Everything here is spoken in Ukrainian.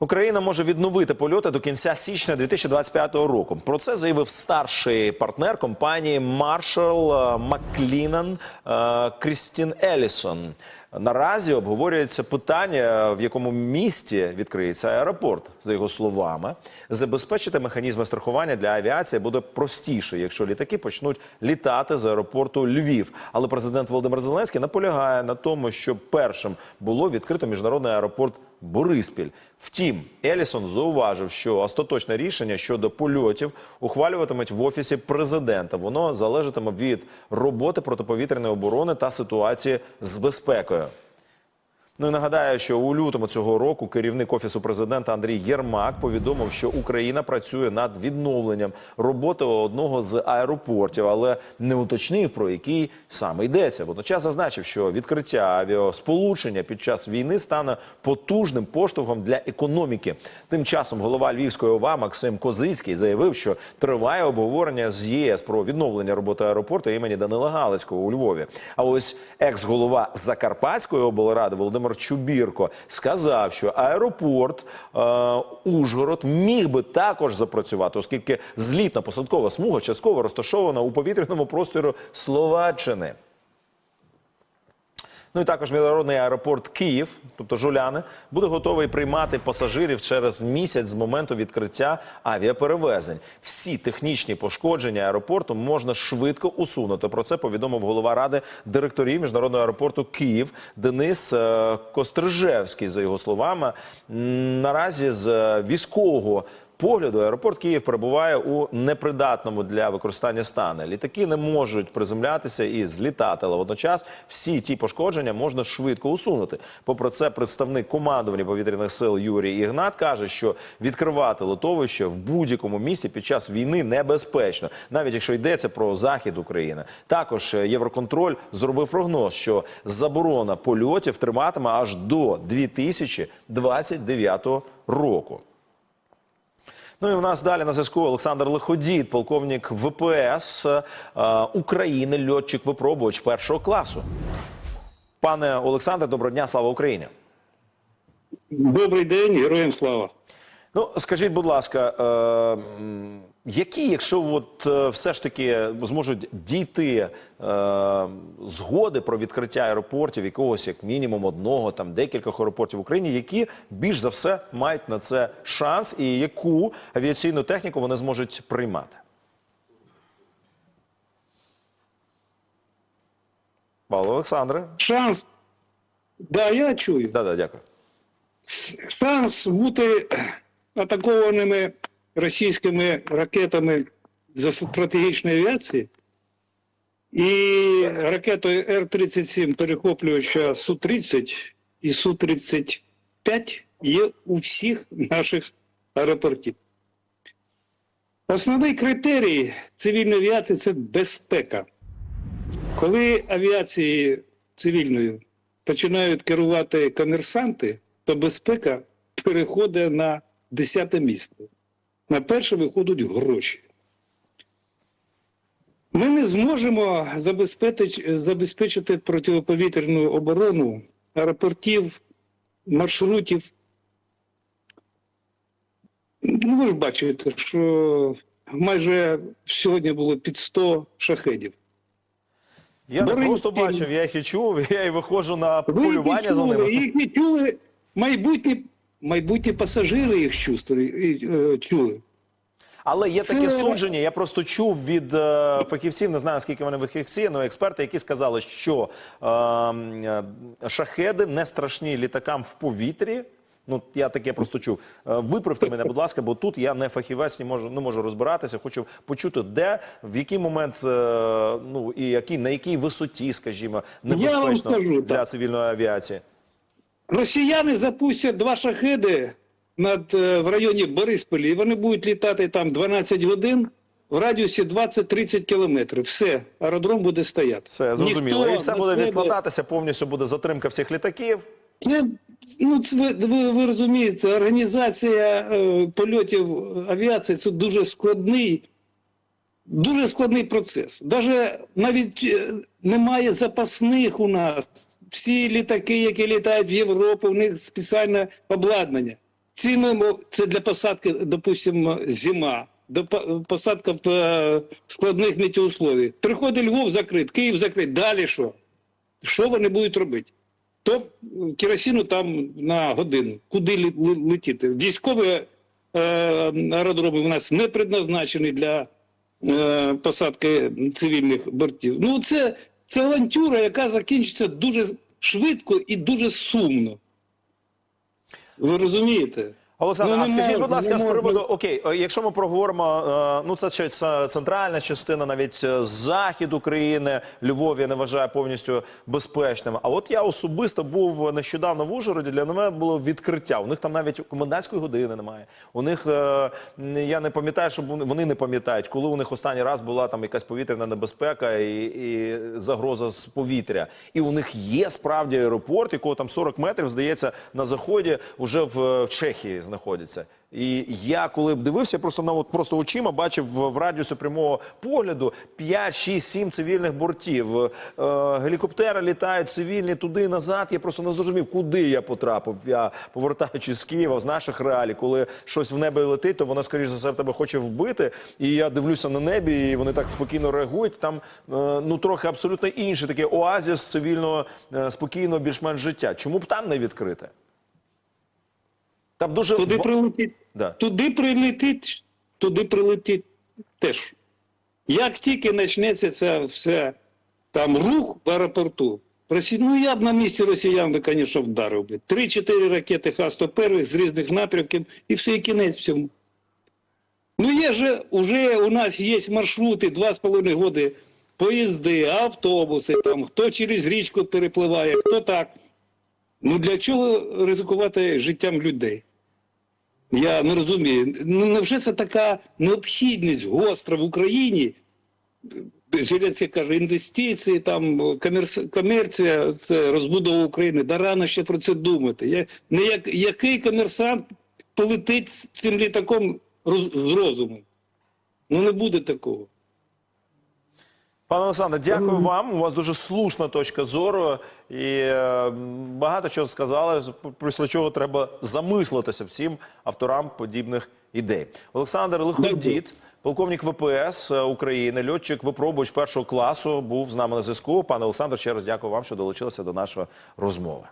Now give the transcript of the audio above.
Україна може відновити польоти до кінця січня 2025 року. Про це заявив старший партнер компанії е, Маклінан Крістін Елісон. Наразі обговорюється питання, в якому місті відкриється аеропорт. За його словами, забезпечити механізми страхування для авіації буде простіше, якщо літаки почнуть літати з аеропорту Львів. Але президент Володимир Зеленський наполягає на тому, щоб першим було відкрито міжнародний аеропорт Бориспіль. Втім, Елісон зауважив, що остаточне рішення щодо польотів ухвалюватимуть в офісі президента. Воно залежатиме від роботи протиповітряної оборони та ситуації з безпекою. Ну і нагадаю, що у лютому цього року керівник офісу президента Андрій Єрмак повідомив, що Україна працює над відновленням роботи одного з аеропортів, але не уточнив про який саме йдеться. Водночас зазначив, що відкриття авіасполучення під час війни стане потужним поштовхом для економіки. Тим часом голова Львівської ОВА Максим Козицький заявив, що триває обговорення з ЄС про відновлення роботи аеропорту імені Данила Галицького у Львові. А ось екс-голова Закарпатської облради Володимир Чубірко сказав, що аеропорт е, Ужгород міг би також запрацювати, оскільки злітна посадкова смуга частково розташована у повітряному просторі Словаччини. Ну і також міжнародний аеропорт Київ, тобто Жуляни, буде готовий приймати пасажирів через місяць з моменту відкриття авіаперевезень. Всі технічні пошкодження аеропорту можна швидко усунути. Про це повідомив голова ради директорів міжнародного аеропорту Київ Денис е, Кострижевський. За його словами, наразі з е, військового погляду аеропорт Київ перебуває у непридатному для використання стані. Літаки не можуть приземлятися і злітати, але водночас всі ті пошкодження можна швидко усунути. Попри це, представник командування повітряних сил Юрій Ігнат каже, що відкривати литовище в будь-якому місці під час війни небезпечно, навіть якщо йдеться про захід України. Також е, Євроконтроль зробив прогноз, що заборона польотів триматиме аж до 2029 року. Ну і в нас далі на зв'язку Олександр Лиходід, полковник ВПС е, України, льотчик випробувач першого класу. Пане Олександре, доброго дня, слава Україні. Добрий день, героям слава. Ну, скажіть, будь ласка, е, які, якщо от е, все ж таки зможуть дійти е, згоди про відкриття аеропортів, якогось як мінімум одного, там декількох аеропортів в Україні, які більш за все мають на це шанс, і яку авіаційну техніку вони зможуть приймати? Павло Олександре, Шанс, да, я чую. да, да, дякую. Шанс бути атакованими російськими ракетами з стратегічної авіації і ракетою Р-37 перехоплювача Су-30 і Су-35 є у всіх наших аеропортів. Основний критерій цивільної авіації це безпека. Коли авіації цивільною починають керувати комерсанти, то безпека переходить на десяте місце. На перше виходять гроші. Ми не зможемо забезпечити, забезпечити протиповітряну оборону аеропортів, маршрутів. Ну, ви ж бачите, що майже сьогодні було під 100 шахедів. Я не просто бачив, я їх і чув, я і виходжу на Ви полювання їх за ними. їх не чули майбутні, майбутні пасажири їх е, чули. Але є Це- таке судження. Я просто чув від е, фахівців, не знаю скільки вони фахівці, але експерти, які сказали, що е, е, шахеди не страшні літакам в повітрі. Ну, я таке просто чув. Е, Виправте мене, будь ласка, бо тут я не фахівець, не можу, не можу розбиратися. Хочу почути, де, в який момент, е, ну і який, на якій висоті, скажімо, небезпечно скажу, для так. цивільної авіації. Росіяни запустять два шахеди над, е, в районі Борисполі, і вони будуть літати там 12 годин в радіусі 20-30 кілометрів. Все, аеродром буде стояти. Все зрозуміло. Ніхто І все буде відкладатися, повністю буде затримка всіх літаків. Це, ну, це ви, ви, ви розумієте, організація е, польотів авіації це дуже складний, дуже складний процес. Даже навіть е, немає запасних у нас. Всі літаки, які літають в Європу, у них спеціальне обладнання. цінуємо це для посадки, допустимо, зима, посадка в е, складних метеоусловіях. Приходить Львов закрит, Київ закрит. Далі що? Що вони будуть робити? То керосину там на годину. Куди летіти? Військові е, аеродроми у нас не предназначені для е, посадки цивільних бортів. Ну, це, це авантюра, яка закінчиться дуже швидко і дуже сумно. Ви розумієте? Олександр, Ну, а скажіть, можна, будь ласка, з приводу окей, е, якщо ми проговоримо, е, ну це ще це центральна частина, навіть е, захід України, Львов я не вважаю повністю безпечним. А от я особисто був нещодавно в Ужгороді. Для мене було відкриття. У них там навіть комендантської години немає. У них я не пам'ятаю, щоб вони- вони не пам'ятають, коли у них останній раз була там якась повітряна небезпека і, і загроза з повітря. І у них є справді аеропорт, якого там 40 метрів, здається, на заході вже в, в Чехії знаходиться. І я коли б дивився, просто на от просто очима бачив в, радіусі прямого погляду 5, 6, 7 цивільних бортів. Е, гелікоптери літають цивільні туди назад. Я просто не зрозумів, куди я потрапив. Я повертаючись з Києва, з наших реалій, коли щось в небі летить, то воно скоріш за все тебе хоче вбити. І я дивлюся на небі, і вони так спокійно реагують. Там е, ну трохи абсолютно інший такий оазіс цивільного е, спокійного, більш-менш життя. Чому б там не відкрити? Там дуже Туди прилетить, Да. туди прилетить, туди прилетить теж. Як тільки почнеться це все там рух в аеропорту, ну я б на місці росіян би, звісно, вдарив би. Три-чотири ракети Х-101 з різних напрямків і все, і кінець всьому. Ну є же, уже у нас є маршрути, два з половиною годи, поїзди, автобуси, там, хто через річку перепливає, хто так. Ну для чого ризикувати життям людей? Я не розумію. Ну невже це така необхідність гостра в Україні? Жилець каже, інвестиції, там комерц- комерція, це розбудова України. Да рано ще про це думати. Я, не як, який комерсант полетить з цим літаком роз- з розумом? Ну не буде такого. Пане Олександре, дякую вам. У вас дуже слушна точка зору, і е, багато чого сказали, після чого треба замислитися всім авторам подібних ідей. Олександр Лиходіт, полковник ВПС України, льотчик випробувач першого класу, був з нами на зв'язку. Пане Олександр, ще раз дякую вам, що долучилися до нашої розмови.